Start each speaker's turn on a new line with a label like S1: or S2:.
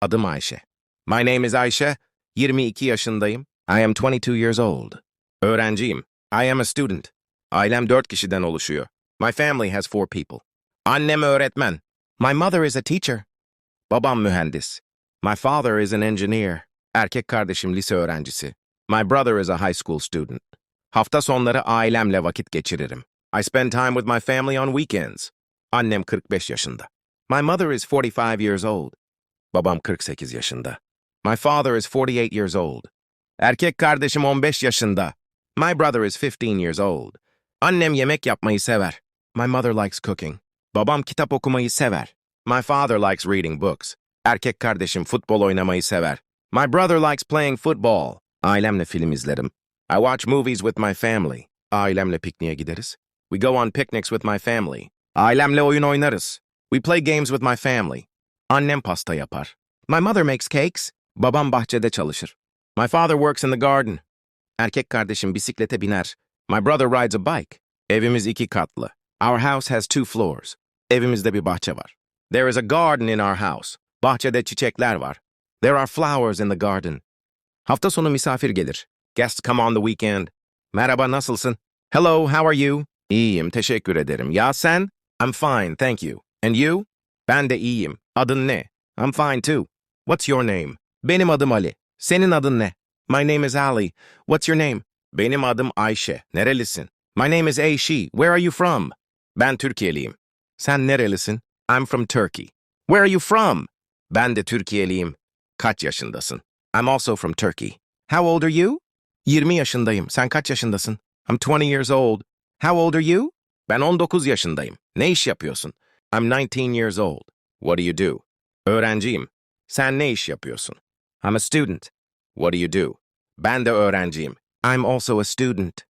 S1: Adım Ayşe. My name is Ayşe. 22 yaşındayım. I am 22 years old. Öğrenciyim. I am a student. Ailem dört kişiden oluşuyor. My family has four people. Annem öğretmen. My mother is a teacher. Babam mühendis. My father is an engineer. Erkek kardeşim lise öğrencisi. My brother is a high school student. Hafta sonları ailemle vakit geçiririm. I spend time with my family on weekends. Annem 45 yaşında. My mother is 45 years old. Babam 48 yaşında. My father is 48 years old. Erkek kardeşim 15 yaşında. My brother is 15 years old. Annem yemek yapmayı sever. My mother likes cooking. Babam kitap okumayı sever. My father likes reading books. Erkek kardeşim futbol oynamayı sever. My brother likes playing football. Ailemle film izlerim. I watch movies with my family. Ailemle pikniğe gideriz. We go on picnics with my family. Ailemle oyun oynarız. We play games with my family. Annem pasta yapar. My mother makes cakes. Babam bahçede çalışır. My father works in the garden. Erkek kardeşim bisiklete biner. My brother rides a bike. Evimiz iki katlı. Our house has two floors. Evimizde bir bahçe var. There is a garden in our house. Bahçede çiçekler var. There are flowers in the garden. Hafta sonu misafir gelir. Guests come on the weekend. Merhaba, nasılsın? Hello, how are you? İyiyim, teşekkür ederim. Ya sen? I'm fine, thank you. And you? Ben de iyiyim. Adın ne? I'm fine too. What's your name? Benim adım Ali. Senin adın ne? My name is Ali. What's your name? Benim adım Ayşe. Nerelisin? My name is Ayşe. Where are you from? Ben Türkiye'liyim. Sen nerelisin? I'm from Turkey. Where are you from? Ben de Türkiye'liyim. Kaç yaşındasın? I'm also from Turkey. How old are you? 20 yaşındayım. Sen kaç yaşındasın? I'm 20 years old. How old are you? Ben 19 yaşındayım. Ne iş yapıyorsun? I'm 19 years old. What do you do? Öğrenciyim. Sen ne iş yapıyorsun? I'm a student. What do you do? Ben de öğrenciyim. I'm also a student.